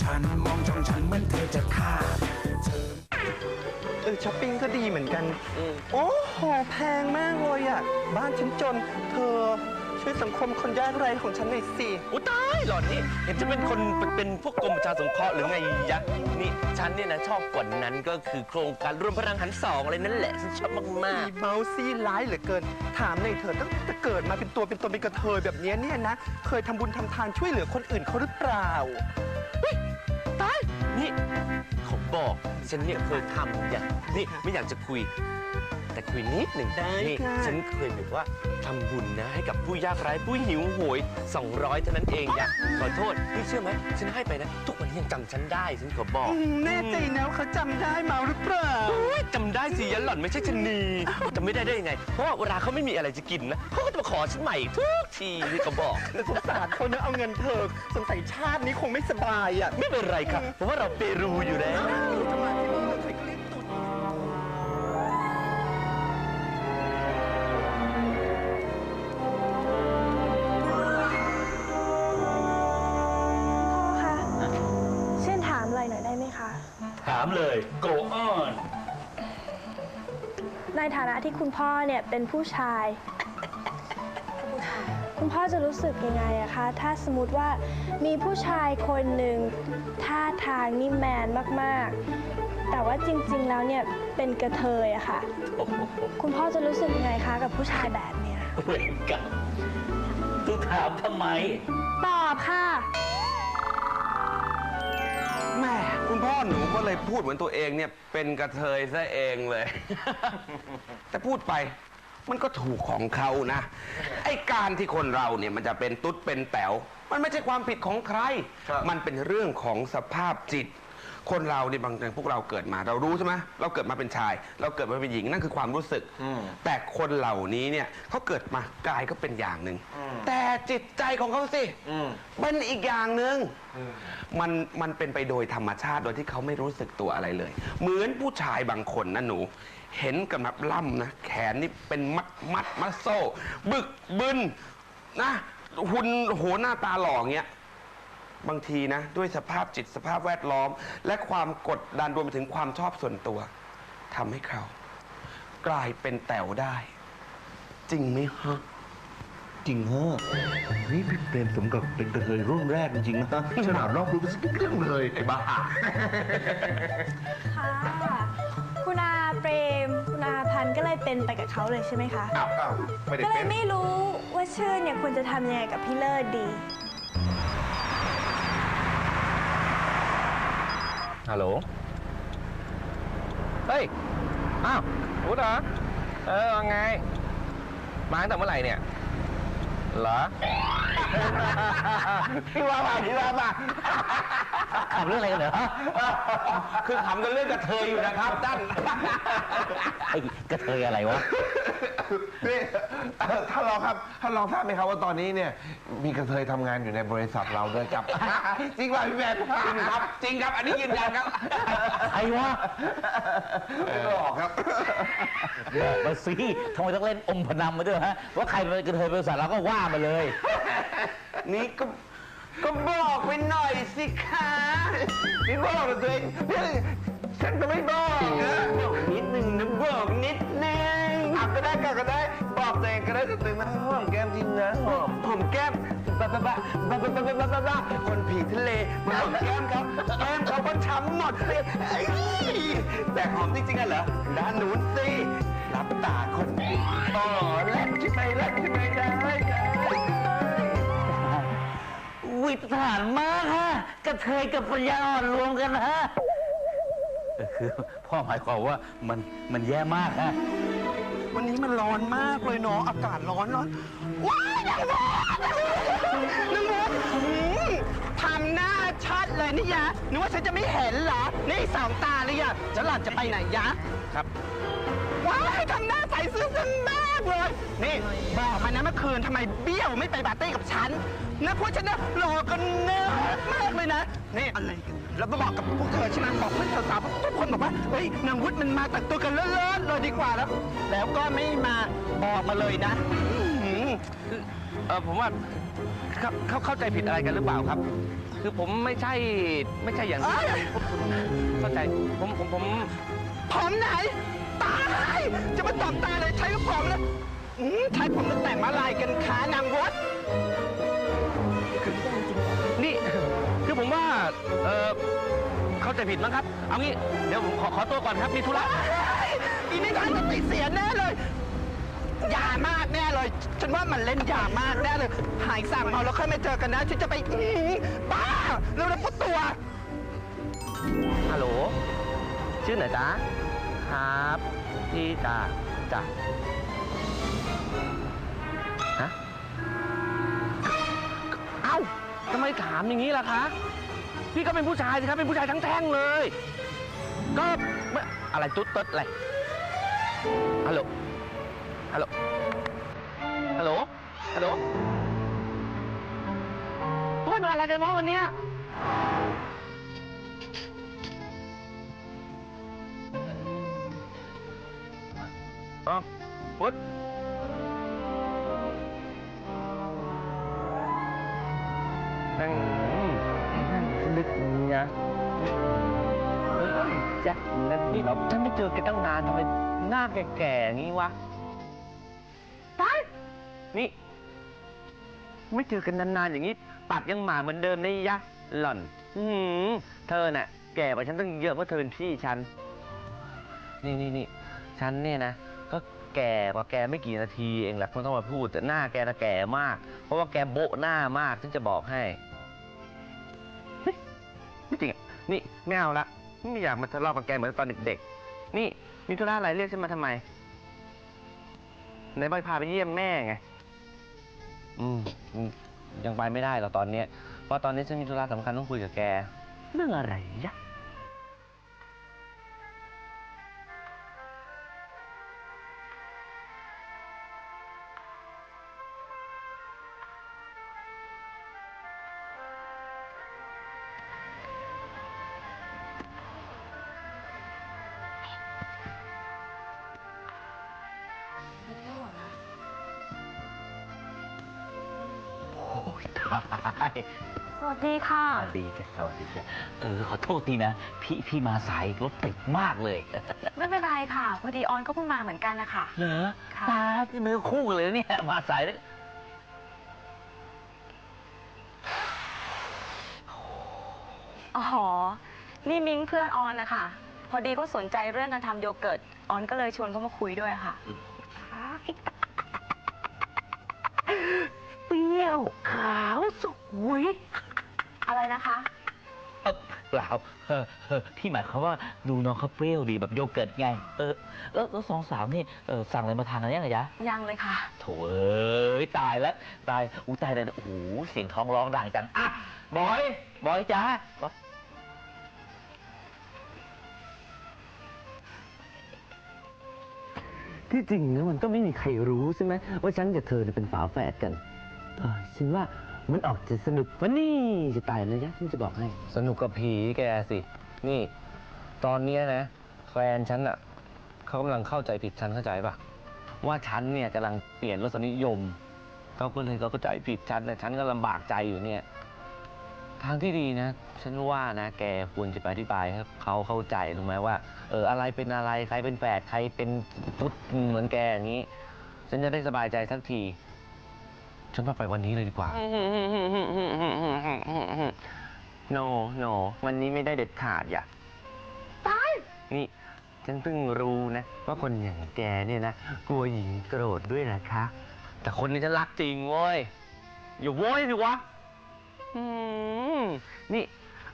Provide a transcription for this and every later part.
ฉัน มองจ้องฉันเหมือนเธอจะฆ่าเธอเออช้อปปิ้งก็ดีเหมือนกัน โอ้โห แพงมากเลยอะ บ้านฉันจน เธอ ช่วยสังคมคนยากไร้ของฉันหน่อยสิอุยตายหล่อนนี่เห็นจะเป็นคนเป็นพวกกรมประชาสงเคราะห์หรือไงยะนี่ฉันเนี่ยนะชอบกว่านั้นก็คือโครงการรวมพลังหันสองอะไรนั่นแหละฉันชอบมากมีเมาซี่ร้ายเหลือเกิน ถามหน่อยเธอะตั้งแต่เกิดมาเป็นตัวเป็นตนเป็นกระเทยแบบเนี้ยเนี่ยนะ เคยทำบุญทำทานช่วยเหลือคนอื่นเขาหรือเปล่าๆตายนี่เขาบอกฉันเนี่ยเคยทำอย่างนี่ไม่อยากจะคุย แต่คุยนิดหนึ่งได้นี่ค่ะ ฉันเคยแบบว่าทำบุญนะให้กับผู้ยากไร้ผู้หิวโหย 200 เท่านั้นเองอยากขอโทษนี่เชื่อไหมฉันให้ไปนะ ทุกวันนี้ยังจำฉันได้ฉันขอบอก อืมแน่ใจนะว่าเขาจำได้เมาหรือเปล่าโอ๊ยจำได้สิยันหล่อนไม่ใช่ชะนีจำไม่ได้ได้ยังไง เพราะว่าเวลาเขาไม่มีอะไรจะกินนะเขาก็จะมาขอฉันใหม่ทุกทีที่เขาบอกสงสารคนนะเอาเงินเธอสงสัยชาตินี้คงไม่สบายอะ ไม่เป็นไรครับเพราะว่าเราเปรูอยู่แล้วจะมาที่นี่ใคามเลย go on ในฐานะที่คุณพ่อเนี่ยเป็นผู้ชาย คุณพ่อจะรู้สึกยังไงอะคะ ถ้าสมมติว่ามีผู้ชายคนหนึ่งท่าทางนี่แมนมาก ๆ แต่ว่าจริง ๆ แล้วเนี่ยเป็นกระเทยอะค่ะ โอ้โหคุณพ่อจะรู้สึกยังไงคะกับผู้ชายแบบเนี้ยเวรกรรมตูถามทำไม ตอบค่ะ เลยพูดเหมือนตัวเองเนี่ยเป็นกระเทยซะเองเลย แต่พูดไปมันก็ถูกของเขานะ ไอ้การที่คนเราเนี่ยมันจะเป็นตุ๊ดเป็นแต๋วมันไม่ใช่ความผิดของใครมันเป็นเรื่องของสภาพจิต คนเราเนี่ยบางอย่างพวกเราเกิดมา เรารู้ใช่ไหมเราเกิดมาเป็นชาย เราเกิดมาเป็นหญิงนั่นคือความรู้สึก แต่คนเหล่านี้เนี่ยเขาเกิดมากายก็เป็นอย่างหนึ่งแต่จิตใจของเขาสิเป็นอีกอย่างหนึ่งมันมันเป็นไปโดยธรรมชาติโดยที่เขาไม่รู้สึกตัวอะไรเลย เหมือนผู้ชายบางคนนะหนู เห็นกันแบบล่ำนะแขนนี่เป็นมัดมัดมัดโซ่ บึกบึนนะหุ่นโหหน้าตาหล่ออย่างเงี้ย บางทีนะ ด้วยสภาพจิตสภาพแวดล้อม และความกดดันรวมไปถึงความชอบส่วนตัวทำให้เขา กลายเป็นแต๋วได้ จริงไหมฮะ จริงฮะนี่พี่เปรมสมกับเป็นกระเทยรุ่นแรกจริงๆนะฉลาดรอบรู้ไปสักเรื่องเลยไอ้บ้าค่ะ คุณอาเปรม คุณอาพันธุ์ก็เลยเป็นไปกับเขาเลยใช่ไหมคะ อ้าวอ้าวไม่ได้ก็เลเป็ยน ไม่รู้ว่าชื่อเนี่ยควรจะทำยังไงกับพี่เลิศดี ฮัลโหล เฮ้ย อ้าวพูดเหรอ เออว่าไง มาตั้งแต่เมื่อไหร่เนี่ย เหรอ พี่ว่ามาพี่ว่ามาถามเรื่องอะไรกันเหรอคือขำกันเรื่องกระเทยอยู่นะครับท่านไอ้กระเทยอะไรวะ นี่เอ่อท่านรองครับท่านรองทราบไหมครับว่าตอนนี้เนี่ยมีกระเทยทำงานอยู่ในบริษัทเราด้วยครับ จริงป่ะพี่แมนจริงครับ จริงครับ อันนี้ยืนยันครับ ใครวะไม่บอกครับ บอกมาสิทำไมต้องเล่นอมพนันมาด้วยฮะ ว่าใครเป็นกระเทยบริษัทเราก็ว่ามาเลย นี่ก็ก็บอกไปหน่อยสิคะนี่บอกกับตัวเองฉันจะไม่บอกนะบอกนิดนึงนะบอกนิดนึงอะก็ ได้ก็ก็ได้ บอกตัวเองก็ได้ตื่นมาหอมแก้มจริงนะหอมผมแก้มบ้าบ้าบ้าบ้าบ้าบ้าบ้าบ้าบ้าคนผีทะเลมาหอมแก้มเขาแก้มเขาก็ช้ำหมดเลยแต่หอมจริงๆอะเหรอด้านนู้นสิรับตาคนดีอ๋อแลกใช่ไหมแลกใช่ไหมได้ได้วิตฐานมากฮะกระเทยกับปัญญาอ่อนรวมกันฮะคือพ่อหมายความว่ามันมันแย่มากฮะ วันนี้มันร้อนมากเลยเนาะอากาศร้อนร้อนว้ายนางมดนางมดหืมทำหน้าชัดเลยนี่ยะนึกว่าฉันจะไม่เห็นเหรอ นี่สองตาเลยยะจะหล่อนจะไปไหนยะครับ ว้ายทำหน้าใสซื่อซึ้งมากเลยนี่บอกมานะเมื่อคืนทำไมเบี้ยวไม่ไปปาร์ตี้กับฉันนะพวกฉันนะรอกันเนิ่นมากเลยนะนี่อะไรกัน แล้วมาบอกกับพวกเธอใช่ไหมบอกเพื่อนสาวๆทุกคนบอกว่าเฮ้ยนางวุฒิมันมาแต่งตัวกันเลิศๆเลยดีกว่าแล้ว แล้วก็ไม่มาบอกมาเลยนะอื้อหือเออผมว่าเขาเขาเข้าใจผิดอะไรกันหรือเปล่าครับ คือผมไม่ใช่ไม่ใช่อย่างที่พวกคุณเข้าใจผมผมผมผมไหน ตาย จะมาตอบตาเลยใช้กับผมแล้วอืมใช้ผมแล้วแต่งมาลายกันขานางวัดนี่ คือผมว่า เออเข้าใจผิดมั้งครับ เอางี้ เดี๋ยวผมขอขอตัวก่อนครับ มีธุระอีนี่ท่านจะติดเสียแน่เลย ยามากแน่เลย ฉันว่ามันเล่นยามากแน่เลย หายสั่งเมาแล้วค่อยมาเจอกันนะ ฉันจะไปอื้อหือบ้าเร็วๆพุทตัว ฮัลโหล ชื่อไหนจ๊ะครับพี่จ้าจ้ะฮะ เอ้าทำไมถามอย่างนี้ล่ะคะ พี่ก็เป็นผู้ชายสิครับ เป็นผู้ชายทั้งแท่งเลย ก็ไม่อะไรตุ๊ดตุ๊ดอะไร ฮัลโหล ฮัลโหล ฮัลโหล ฮัลโหลโอ้ยมาอะไรกันวะวันเนี้ยอ๋อพุทธ นะเฮ้ยจ๊ะนั่นนี่เราฉันไม่เจอแกันตั้งนานทำไมหน้าแก่ๆอย่างนี้วะไปนี่ ไม่เจอกันนานๆอย่างนี้ปากยังหมาเหมือนเดิมนะยะ หล่อน อือหือเธอน่ะ แก่กว่าฉันตั้งเยอะเพราะเธอเป็นพี่ฉัน นี่นี่นี่ฉันเนี่ยนะก็แก่กว่าแกไม่กี่นาทีเองแหละไม่ต้องมาพูดแต่หน้าแกน่ะแก่มาก เพราะว่าแกโบะหน้ามากฉันจะบอกให้ นี่ไม่เอาละไม่อยากมาทะเลาะกับแกเหมือนตอนเด็กๆ นี่มีธุระอะไรเรียกฉันมาทำไมไหนบอยพาไปเยี่ยมแม่ไง อืมอืมยังไปไม่ได้หรอกตอนเนี้ยเพราะตอนนี้ฉันมีธุระสำคัญต้องคุยกับแก เรื่องอะไรยะ สวัสดีค่ะ สวัสดีจ้ะสวัสดีจ้ะเออขอโทษทีนะ พี่พี่มาสายรถติดมากเลย ไม่เป็นไรค่ะ พอดีออนก็เพิ่งมาเหมือนกันนะคะ เหรอค่ะ ตาที่มือคู่กันเลยเนี่ย มาสายแล้วอ๋อ นี่มิ้งเพื่อนออนนะคะ พอดีก็สนใจเรื่องการทำโยเกิร์ต ออนก็เลยชวนเขามาคุยด้วยค่ะเปรี้ยวขาวสวยอะไรนะคะ เออเปล่าเออเออพี่หมายความว่าดูน้องเขาเปรี้ยวดีแบบโยเกิร์ตไง เออแล้วแล้วสองสาวนี่เออสั่งอะไรมาทานกันยังไงจ๊ะ ยังเลยค่ะ โถเอ้ยตายแล้วตายอู้ตายเลยโอ้โหเสียงท้องร้องดังจังอะบอยบอยจ้าบอยที่จริงนะมันก็ไม่มีใครรู้ใช่ไหมว่าฉันกับเธอเนี่ยเป็นฝาแฝดกันเออฉันว่ามันออกจะสนุกวันนี้จะตายนะยะฉันจะบอกให้ สนุกกับผีแกสิ นี่ ตอนเนี้ยนะแฟนฉันอะเขากำลังเข้าใจผิดฉันเข้าใจปะว่าฉันเนี่ยกำลังเปลี่ยนรสนิยมเขาก็เลยเขาก็ใจผิดฉันแต่ฉันก็ลำบากใจอยู่เนี่ย ทางที่ดีนะ ฉันว่านะ แกควรจะไปอธิบายให้เขาเข้าใจรู้ไหมว่า เอออะไรเป็นอะไรใครเป็นแฝดใครเป็นพุทธเหมือนแกอย่างนี้ ฉันจะได้สบายใจสักที ฉันว่าไปวันนี้เลยดีกว่า no no วันนี้ไม่ได้เด็ดขาดอย่าตาย นี่ ฉันเพิ่งรู้นะ ว่าคนอย่างแกเนี่ยนะ กลัวหญิงโกรธด้วยนะคะ แต่คนนี้ฉันรักจริงเว้ย อย่าโว้ยสิวะอืมนี่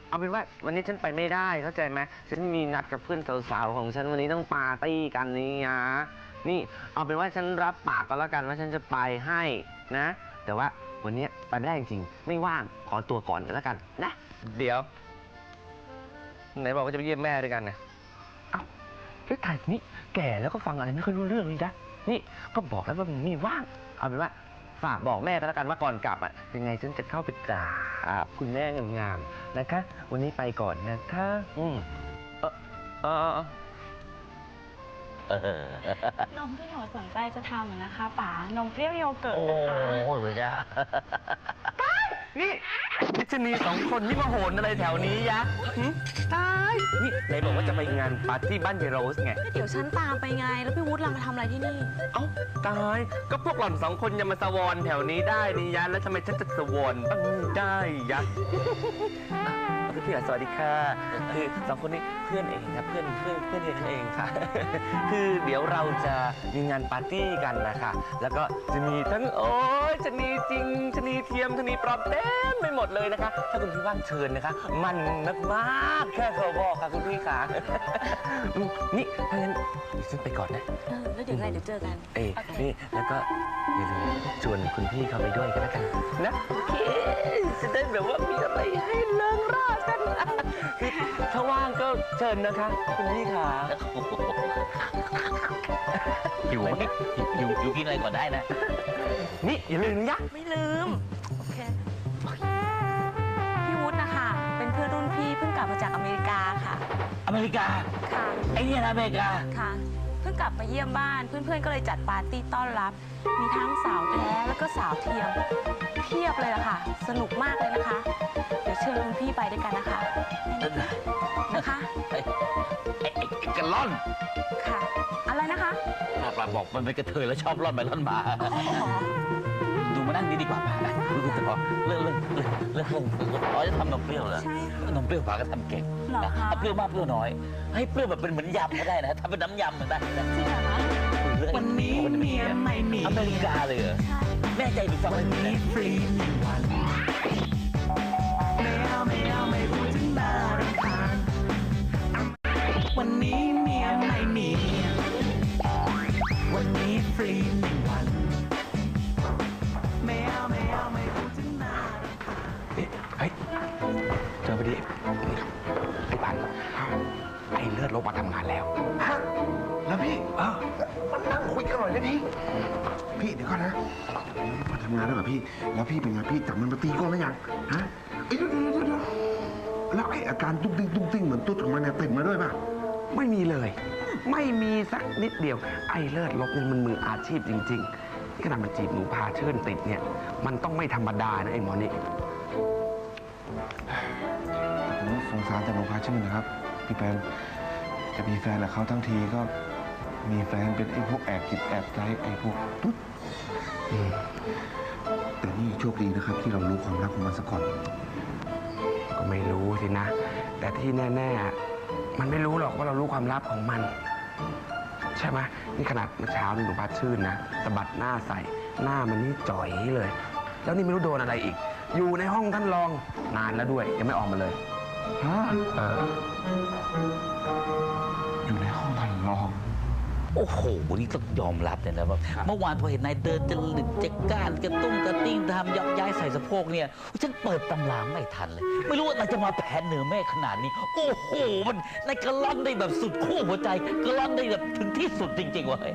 เอาเป็นว่าวันนี้ฉันไปไม่ได้เข้าใจไหมฉันมีนัดกับเพื่อนสาวๆของฉันวันนี้ต้องปาร์ตี้กันนี่นะนี่ เอาเป็นว่าฉันรับปากก็แล้วกันว่าฉันจะไปให้นะ แต่ว่าวันนี้ไปไม่ได้จริงๆ ไม่ว่าง ขอตัวก่อนก็แล้วกันนะ เดี๋ยว ไหนบอกว่าจะไปเยี่ยมแม่ด้วยกันนะเอ้าเฮ้ยถ่ายนี่แก่แล้วก็ฟังอะไรไม่ค่อยรู้เรื่องเลยนะ นี่ก็บอกแล้วว่ามันไม่ว่าง เอาเป็นว่าฝากบอกแม่ก็แล้วกันว่าก่อนกลับอะยังไงฉันจะเข้าไปกราบคุณแม่งามๆนะคะ วันนี้ไปก่อนนะคะ อืมเออเออเออเออ นมที่หนูสนใจจะทำอะนะคะป๋านมเปรี้ยวโยเกิร์ตโอ้นะคะโหจ้านี่พิชนีสองคนนี่มาโหนอะไรแถวนี้ยะหึตายนี่ไหนบอกว่าจะไปงานปาร์ตี้บ้านเยโรสไง เดี๋ยวฉันตามไปไง แล้วพี่วุฒิเรามาทำอะไรที่นี่ เอ้าตายก็พวกหล่อนสองคนยังมาสวอนแถวนี้ได้นี่ยะแล้วทำไมฉันจะสวอนบ้างไม่ได้ยะ อะพี่พี่สวัสดีค่ะ คือสองคนนี้เพื่อนเองครับเพื่อนเพื่อนเพื่อนเองเองค่ะ คือเดี๋ยวเราจะมีงานปาร์ตี้กันนะคะ แล้วก็จะมีทั้งโอ้ยชะนีจริงชะนีเทียมชะนีปลอมเต็มไปหมดเลยนะคะ ถ้าคุณพี่ว่างเชิญนะคะ มันมากๆแค่เขาบอกค่ะคุณพี่ค่ะอืมนี่ถ้างั้นดิฉันไปก่อนนะ เออแล้วเดี๋ยวไงเดี๋ยวเจอกัน เอ้ยโอเค นี่แล้วก็อย่าลืมชวนคุณพี่เขาไปด้วยกันแล้วกันนะโอเคจะได้แบบว่ามีอะไรให้เลิงร่ากันคือถ้าว่างก็เชิญนะคะ คุณพี่ขา หิวไหมหิวหิวกินอะไรก่อนได้นะ นี่อย่าลืมนะยะไม่ลืม โอเค พี่วุฒินะคะ เป็นเพื่อนรุ่นพี่เพิ่งกลับมาจากอเมริกาค่ะ อเมริกา ค่ะ ไอ้เนี่ยนะอเมริกา ค่ะ เพิ่งกลับมาเยี่ยมบ้าน เพื่อนๆ ก็เลยจัดปาร์ตี้ต้อนรับ มีทั้งสาวแท้แล้วก็สาวเทียม เพียบเลยล่ะค่ะ สนุกมากเลยนะคะ เดี๋ยวเชิญคุณ พี่ไปด้วยกันนะคะ นะคะ ไอ้ไอ้ไอ้กระล่อนค่ะ อะไรนะคะปลาบอกมันเป็นกระเทยแล้วชอบล่อนไปล่อนมา ดูมานั่งนี่ดีกว่าป่ะดูแต่พอเรื่องเรื่องเรื่องเรื่องเรื่องอ๋อจะทำนมเปรี้ยวเหรอใช่ค่ะ นมเปรี้ยวป๋าก็ทำเก่งเหรอคะ เอาเปรี้ยวมากเปรี้ยวน้อย ให้เปรี้ยวแบบเป็นเหมือนยำก็ได้นะทำเป็นน้ำยำก็ได้นะจริงเหรอคะวันนี้เมียไม่มี อเมริกาเลยเหรอใช่ แม่ใจไปฟังวันเลยนี้นะฟรี ก่อนนะมาทำงานแล้วเหรอพี่ แล้วพี่เป็นไงพี่จับมันมาตีก้นหรือยังฮะเอ้ยเดี๋ยวเดี๋ยวเดี๋ยวเดี๋ยวแล้วไอ้อาการตุ้งติ้งตุ้งติ้งเหมือนตุ๊ดของมันเนี่ยติดมาด้วยป่ะไม่มีเลย ไม่มีสักนิดเดียว ไอ้เลิศลบเนี่ยมันมืออาชีพจริงๆนี่ขนาดมาจีบหนูพาเชิญติดเนี่ย มันต้องไม่ธรรมดานะไอ้หมอนี่ผมสงสารแต่หลวงพาชื่นนะครับ พี่แปนจะมีแฟนกับเขาทั้งทีก็ มีแฟนเป็นไอ้พวกแอบจิตแอบใจไอ้พวกตุ๊ดอืมแต่นี่โชคดีนะครับ ที่เรารู้ความลับของมันซะก่อน ก็ไม่รู้สินะ แต่ที่แน่ๆ มันไม่รู้หรอกว่าเรารู้ความลับของมัน ใช่ไหมนี่ขนาดเมื่อเช้านี่หนูพัดชื่นนะสะบัดหน้าใส่หน้ามันนี่จ่อยเลย แล้วนี่ไม่รู้โดนอะไรอีก อยู่ในห้องท่านรองนานแล้วด้วยยังไม่ออกมาเลย ฮะ เออ โอ้โหนี่ต้องยอมรับเลยนะว่าเมื่อวานพอเห็นนายเดินจะหลึกจะก้านกระตุ้งกระติ้งทำยักย้ายใส่สะโพกเนี่ยฉันเปิดตำราไม่ทันเลย ไม่รู้ว่านายจะมาแผนเหนือแม่ขนาดนี้ โอ้โหมันนายกระล่อนได้แบบสุดขั้วหัวใจกระล่อนได้แบบถึงที่สุดจริงๆเว้ย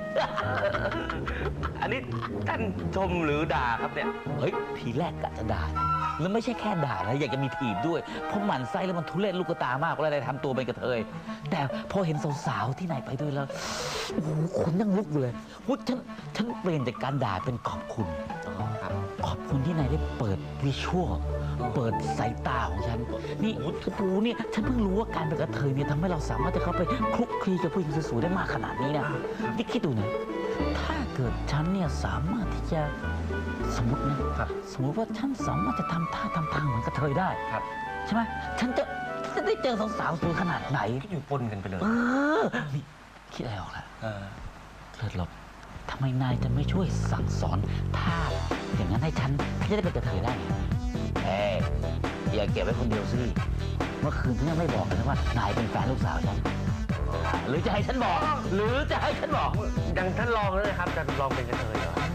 อันนี้ท่านชมหรือด่าครับเนี่ยเฮ้ยทีแรกกะจะด่านะ แล้วไม่ใช่แค่ด่านะอยากจะมีถีบด้วย เพราะหมันไส้แล้วมันทุเรศลูกตามากเวลาได้ทำตัวเป็นกระเทย แต่พอเห็นสาวๆที่ไหนไปด้วยแล้วโอ้โหขนยังลุกอยู่เลยวุ้ฉันฉันเปลี่ยนจากการด่าเป็นขอบคุณขอบคุณที่นายได้เปิดวิชวลเปิดสายตาของฉัน นี่โอ้โหเนี่ยฉันเพิ่งรู้ว่าการเป็นกระเทยเนี่ยทำให้เราสามารถจะเข้าไปคลุกคลีกับผู้หญิงสวยๆได้มากขนาดนี้นะนี่คิดดูนะถ้าเกิดฉันเนี่ยสามารถที่จะ สมมตินะครับ สมมติว่าฉันสามารถจะทำท่าทำทางเหมือนกระเทยได้ครับ ใช่ไหมฉันจะจะได้เจอสาวๆสวยขนาดไหน ก็อยู่ปนกันไปเลยเออนี่คิดอะไรออกแล้วเออเลิศลบทำไมนายจะไม่ช่วยสั่งสอนท่าอย่างนั้นให้ฉันฉันจะได้เป็นกระเทยได้ไงเอ้ยอย่าเก็บไว้คนเดียวสิเมื่อคืนฉันยังไม่บอกเลยนะว่านายเป็นแฟนลูกสาวฉันหรือจะให้ฉันบอก หรือจะให้ฉันบอก ดังท่านลองเลยนะครับจะลองเป็นกระเทยเหรอ